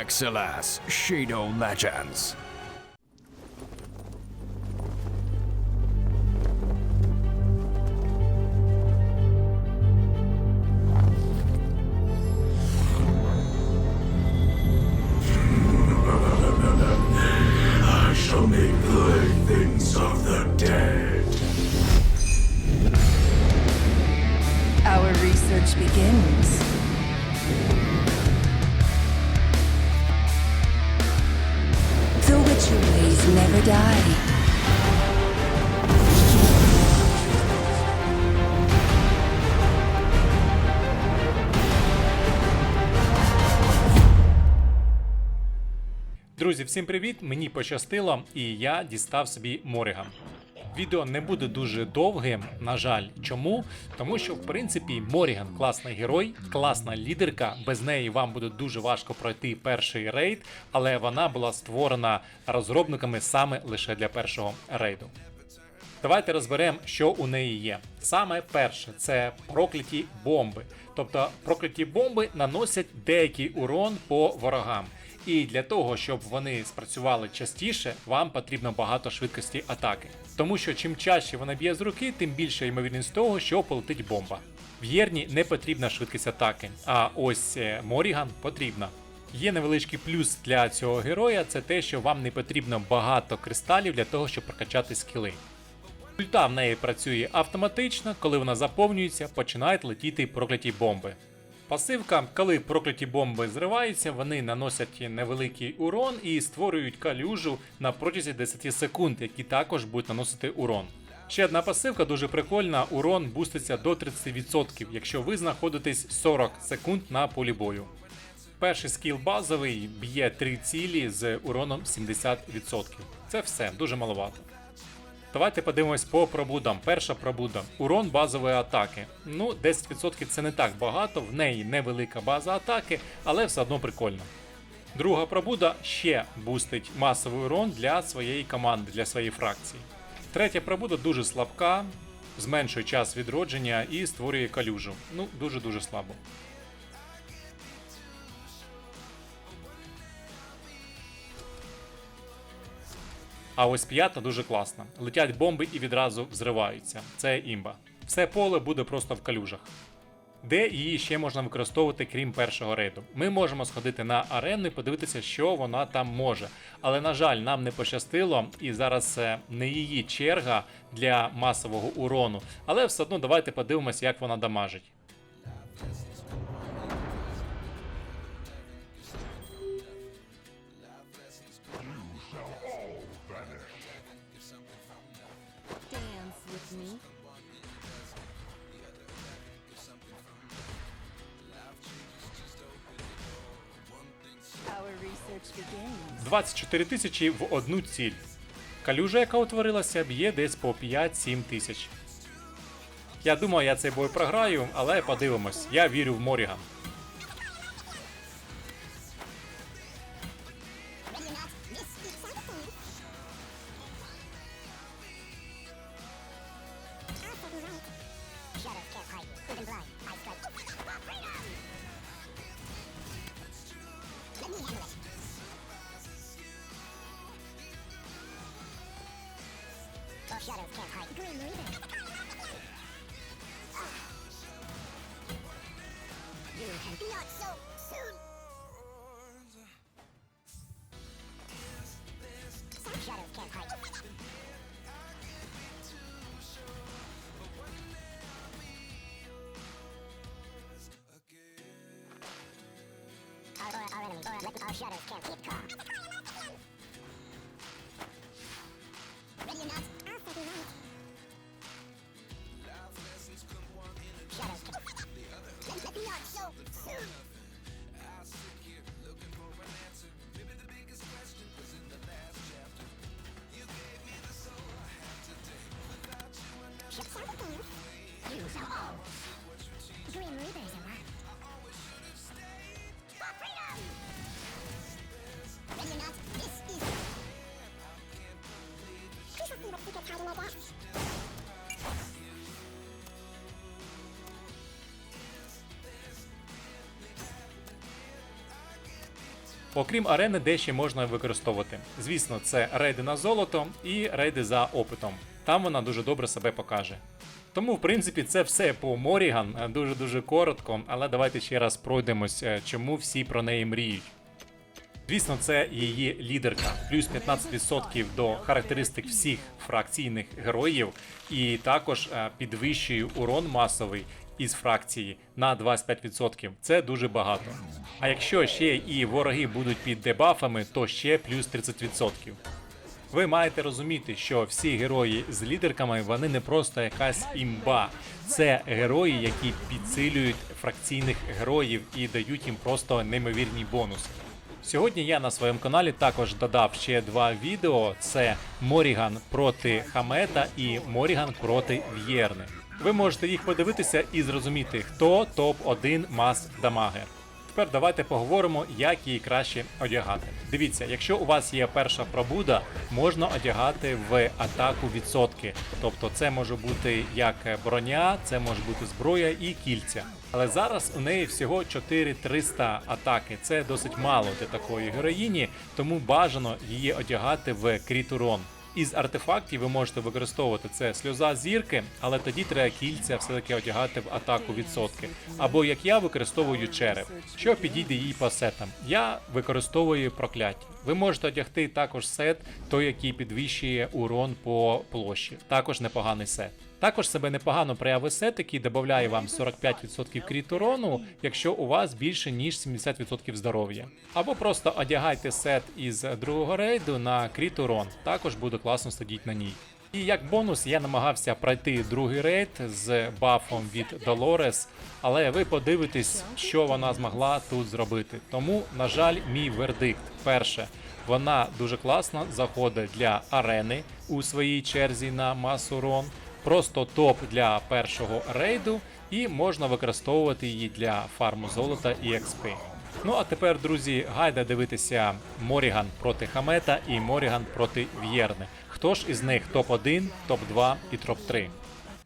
Excelas Shadow Legends. I shall make playthings of the dead. Our research begins. Друзі, всім привіт! Мені пощастило, і я дістав собі Моріган. Відео не буде дуже довгим, на жаль. Чому? Тому що, в принципі, Моріган класний герой, класна лідерка. Без неї вам буде дуже важко пройти перший рейд, але вона була створена розробниками саме лише для першого рейду. Давайте розберемо, що у неї є. Саме перше це прокляті бомби. Тобто прокляті бомби наносять деякий урон по ворогам. І для того, щоб вони спрацювали частіше, вам потрібно багато швидкості атаки. Тому що чим чаще вона б'є з руки, тим більше ймовірність того, що полетить бомба. В Єрні не потрібна швидкість атаки, а ось е, Моріган потрібна. Є невеличкий плюс для цього героя, це те, що вам не потрібно багато кристалів для того, щоб прокачати скіли. Ульта в неї працює автоматично, коли вона заповнюється, починають летіти прокляті бомби. Пасивка, коли прокляті бомби зриваються, вони наносять невеликий урон і створюють калюжу на протязі 10 секунд, які також будуть наносити урон. Ще одна пасивка дуже прикольна, урон буститься до 30%, якщо ви знаходитесь 40 секунд на полі бою. Перший скіл базовий б'є 3 цілі з уроном 70%. Це все, дуже маловато. Давайте подивимось по пробудам. Перша пробуда. Урон базової атаки. Ну, 10% це не так багато, в неї невелика база атаки, але все одно прикольно. Друга пробуда ще бустить масовий урон для своєї команди, для своєї фракції. Третя пробуда дуже слабка, зменшує час відродження і створює калюжу. Ну, дуже-дуже слабо. А ось п'ята дуже класна. Летять бомби і відразу взриваються. Це імба. Все поле буде просто в калюжах. Де її ще можна використовувати, крім першого рейду? Ми можемо сходити на арену і подивитися, що вона там може. Але, на жаль, нам не пощастило, і зараз не її черга для масового урону. Але все одно давайте подивимося, як вона дамажить. 24 тисячі в одну ціль. Калюжа, яка утворилася, б'є десь по 5-7 тисяч. Я думаю, я цей бой програю, але подивимось. Я вірю в Моріган. Shadows can't hide. Grim Reaper. You can not so soon. Shadows can't hide. Our, our, our, our shadows can't keep calm. the secret hiding. Окрім арени, де можна використовувати. Звісно, це рейди на золото і рейди за опитом. Там вона дуже добре себе покаже. Тому, в принципі, це все по Моріган. Дуже дуже коротко, але давайте ще раз пройдемось, е, чому всі про неї мріють. Звісно, це її лідерка, плюс 15% до характеристик всіх фракційних героїв, і також е, підвищує урон масовий із фракції на 25%. Це дуже багато. А якщо ще і вороги будуть під дебафами, то ще плюс 30%. Ви маєте розуміти, що всі герої з лідерками вони не просто якась імба. Це герої, які підсилюють фракційних героїв і дають їм просто неймовірні бонуси. Сьогодні я на своєму каналі також додав ще два відео: це Моріган проти Хамета і Моріган проти В'єрни. Ви можете їх подивитися і зрозуміти, хто топ-1 мас дамагер. Тепер давайте поговоримо, як її краще одягати. Дивіться, якщо у вас є перша пробуда, можна одягати в атаку відсотки. Тобто це може бути як броня, це може бути зброя і кільця. Але зараз у неї всього 4300 атаки. Це досить мало для такої героїні, тому бажано її одягати в кріт урон. Із артефактів ви можете використовувати це сльоза зірки, але тоді треба кільця все-таки одягати в атаку відсотки. Або як я використовую череп, що підійде їй по сетам. Я використовую прокляття. Ви можете одягти також сет, той, який підвищує урон по площі. Також непоганий сет. Також себе непогано проявив сет, який додає вам 45% кріт урону, якщо у вас більше ніж 70% здоров'я. Або просто одягайте сет із другого рейду на кріт урон. Також буде класно сидіти на ній. І як бонус я намагався пройти другий рейд з бафом від Долорес, але ви подивитесь, що вона змогла тут зробити. Тому, на жаль, мій вердикт. Перше, вона дуже класно заходить для арени у своїй черзі на масу урон. Просто топ для першого рейду, і можна використовувати її для фарму золота і експи. Ну а тепер, друзі, гайда дивитися Моріган проти Хамета і Моріган проти В'єрни. Хто ж із них топ-1, топ-2 і топ-3?